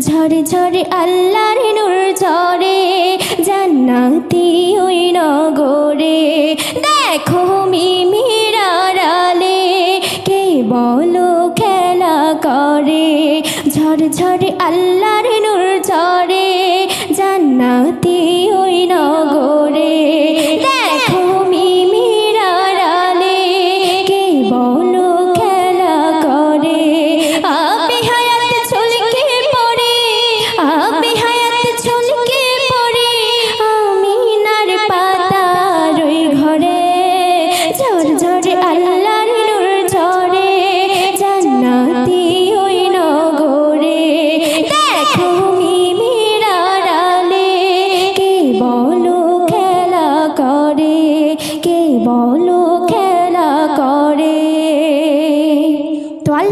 ঝরে ঝরে আল্লাহর নূর ঝরে, জান্নাতি ওই নগরে। দেখো মিমির আড়ালে কে বলো খেলা করে? ঝরে ঝরে আল্লাহর নূর ঝরে, জান্নাতি ওই নগরে।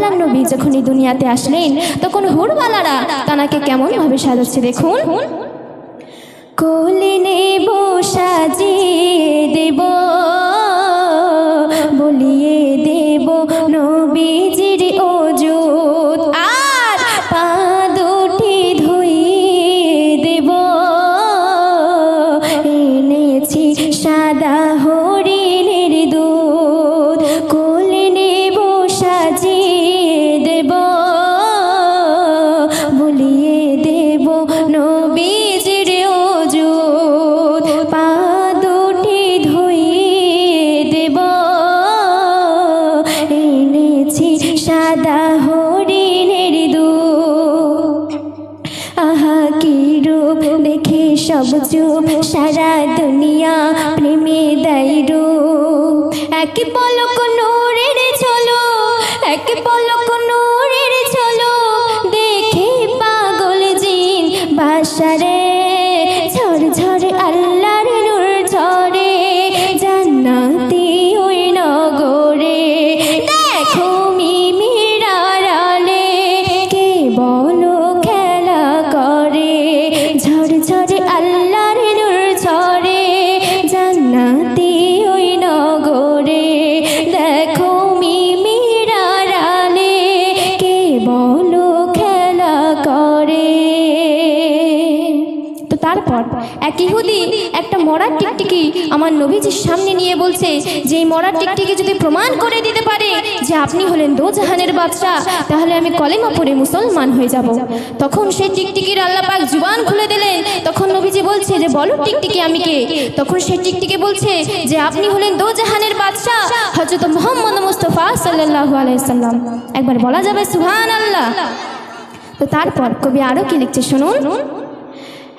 আল্লাহ নবী, যখন এই দুনিয়াতে আসলেন, তখন হুরবালারা তানাকে কেমন ভাবে সাজাচ্ছে দেখুন। কোলে নেব সাজিয়ে চুপ সারা দুনিয়া প্রেমে দেয় রূপ এক পলক নূরের চলো এক পলক নূরের চলো দেখে পাগল জিন বাসারে ঝড় ঝড় আল্লাহর তারপর এক ইহুদি একটা মরার টিকটিকি আমার নবীজির সামনে নিয়ে বলছে যে, এই মরার টিকটিকি যদি প্রমাণ করে দিতে পারে যে আপনি হলেন দো জাহানের বাদশাহ, তাহলে আমি কলেমা পড়ে মুসলমান হয়ে যাব। তখন সেই টিকটিকির আল্লাহ পাক জুবান খুলে দিলেন। তখন নবীজি বলছে যে, বলো টিকটিকি আমি কে? তখন সেই টিকটিকি বলছে যে, আপনি হলেন দো জাহানের বাদশাহ, হযরত মুহাম্মদ মুস্তাফা সাল্লাল্লাহু আলাইহি সাল্লাম। একবার বলা যাবে, সুবহানাল্লাহ। তো তারপর কবি আরও কি লিখছে, শুনুন।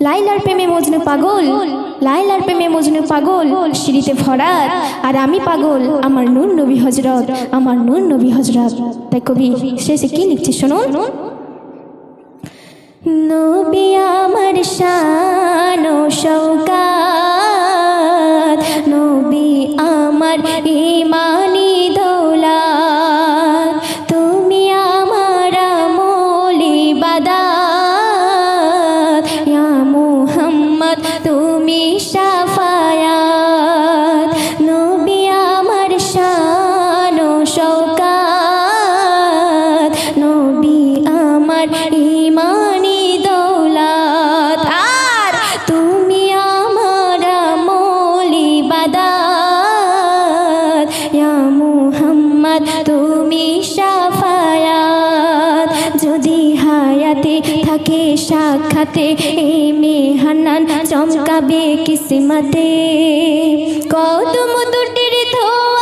লাইলার প্রেমে মজনু পাগল, লাইলার প্রেমে মজনু পাগল, সিঁড়িতে ভরাত আর আমি পাগল, আমার নূর নবী হজরত, আমার নূর নবী হজরত। তাই কবি শেষে কি লিখছে শুনুন? নবী আমার শান শৌকাত নবী আমার ইমানি থাকে সাক্ষাতে এই মেহানান চমকাবে কিসিমাতে। কদম দুটির ধোয়া